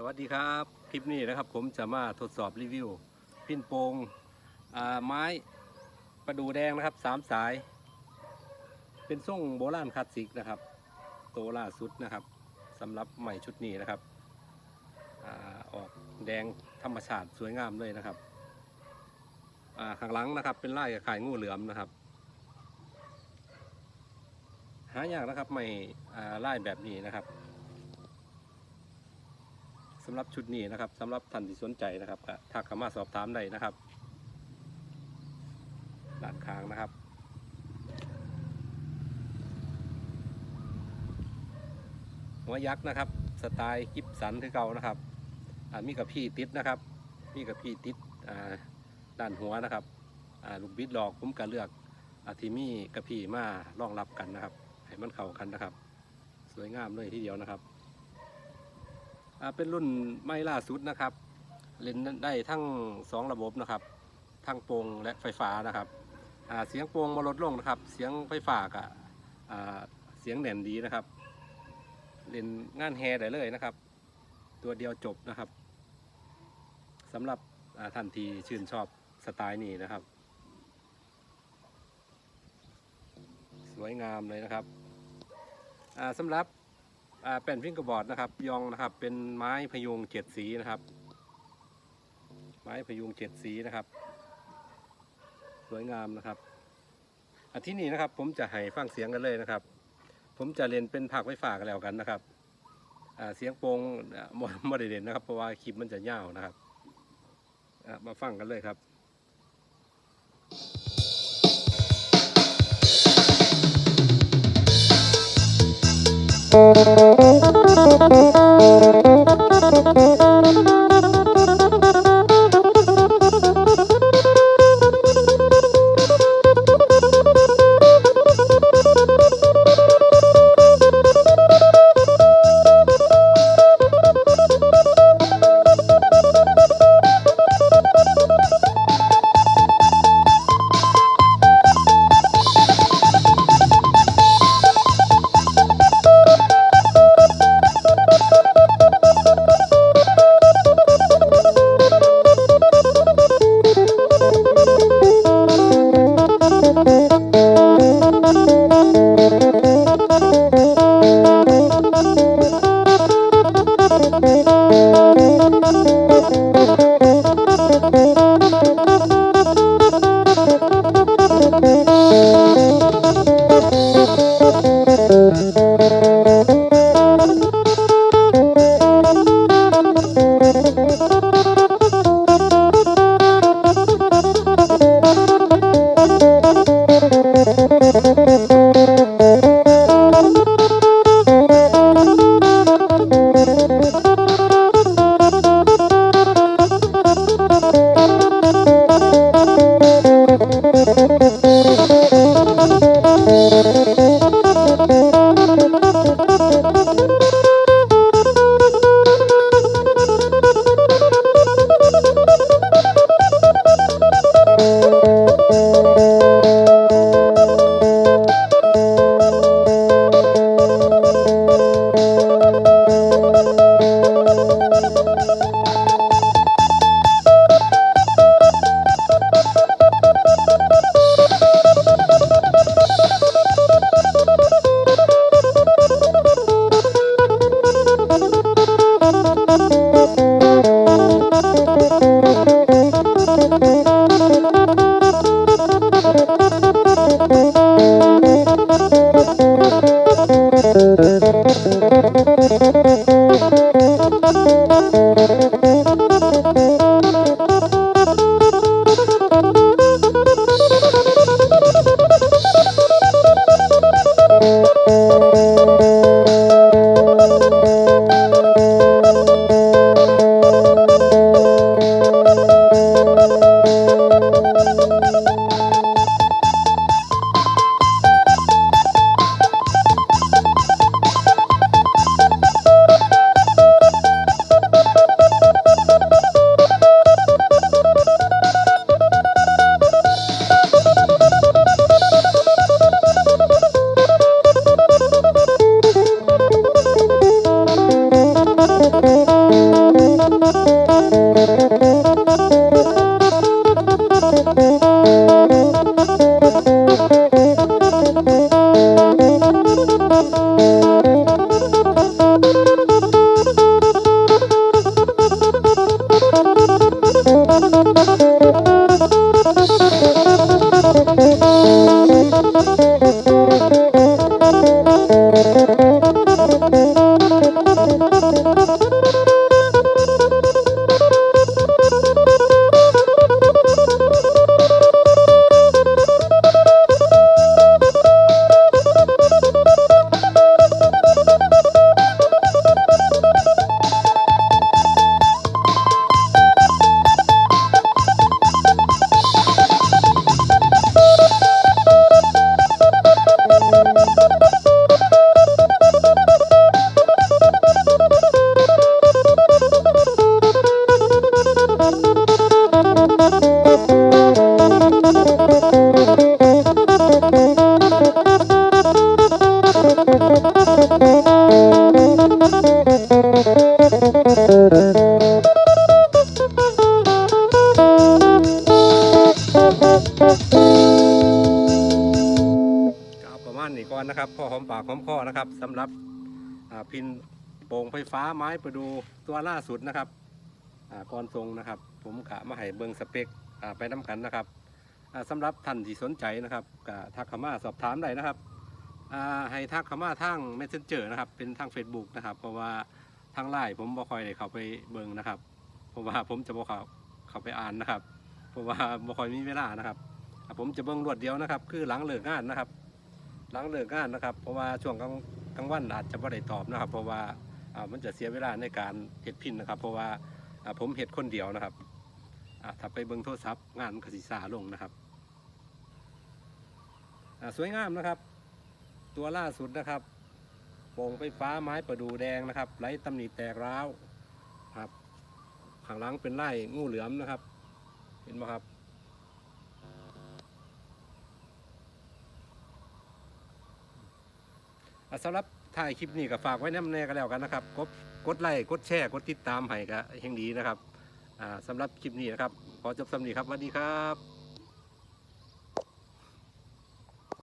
สวัสดีครับ คลิปนี้นะครับผมจะมาทดสอบรีวิว พินโปงไม้ประดูแดงนะครับสามสาย เป็นทรงโบราณคลาสสิกนะครับ โตล่าสุดนะครับสำหรับใหม่ชุดนี้นะครับอออกแดงธรรมชาติสวยงามเลยนะครับข้างหลังนะครับ เป็นลายขายงูเหลือมนะครับหายากนะครับไม่อ่าลายแบบนี้นะครับ สำหรับชุดนี้นะครับสำหรับท่านที่สนใจนะครับก็ทักเข้ามาสอบถามได้นะครับด้านข้างนะครับหัวยักษ์นะครับ สไตล์กิบสันคือเก่านะครับมีกับพี่ติดนะครับ มีกับพี่ติดด้านหัวนะครับลูกบิดหลอกผมก็เลือกอาที่มีกับพี่มารองรับกันนะครับให้มันเข้ากันนะครับ สวยงามเลยทีเดียวนะครับ เป็นรุ่นไม่ล่าสุดนะครับ เล่นได้ทั้ง 2 ระบบนะครับ ทั้งโปรงและไฟฟ้านะครับเสียงโปรงมาลดลงนะครับ เสียงไฟฟ้ากับเสียงแน่นดีนะครับ เล่นงานแฮได้เลยนะครับ ตัวเดียวจบนะครับสำหรับท่านที่ชื่นชอบสไตล์นี้นะครับ สวยงามเลยนะครับสำหรับ อ่าเป็นฟิงกระบอร์ดนะครับ ยองนะครับ เป็นไม้พยุงเจ็ดสีนะครับ ไม้พยุงเจ็ดสีนะครับ สวยงามนะครับอาที่นี้นะครับ ผมจะให้ฟังเสียงกันเลยนะครับ ผมจะเรียนเป็นผักไว้ฝากนแล้วกันนะครับเสียงโปงอ่าบ่บ่ได้เด่นนะครับ เพราะว่าคลิปมันจะยาวนะครับมาฟังกันเลยครับ ค Música นะครับสำหรับพินโป่งไฟฟ้าไม้ประดูตัวล่าสุดนะครับก่อนทรงนะครับ ผมกะมาให้เบิงสเปคอ่าไปน้กันนะครับอ่าสำหรับท่านที่สนใจนะครับกะทักข้ามาสอบถามได้นะครับให้ทักข้ามาทาง messenger นะครับเป็นทาง Facebook นะครับ เพราะว่าทางไลน์ผมบ่คอยได้เข้าไปเบิงนะครับ เพราะว่าผมจะบ่เข้าเข้าไปอ่านนะครับ เพราะว่าบ่คอยมีเวลานะครับ ผมจะเบิ่งรวดเดียวนะครับ คือหลังเลิกงานนะครับ หลังเลิกงานนะครับ เพราะว่าช่วงกลางกลางวันอาจจะไม่ได้ตอบนะครับ เพราะว่าอ่ามันจะเสียเวลาในการเห็ดพินนะครับ เพราะว่าอ่าผมเห็ดคนเดียวนะครับอ่าถ้าไปเบิ่งโทรศัพท์งานมันกสิสาลงนะครับอ่าสวยงามนะครับ ตัวล่าสุดนะครับโป่งไฟฟ้าไม้ประดูแดงนะครับไร้ตำหนิแตกร้าวครับข้างหลังเป็นไร่งูเหลือมนะครับ เห็นไหมครับ อะ สำหรับถ่ายคลิปนี้ก็ฝากไว้น้ำแน่กันแล้วกันนะครับ กดกดไลค์กดแชร์กดติดตามให้ก็ยังดีนะครับสำหรับคลิปนี้นะครับ ขอจบสำนีครับสวัสดีครับ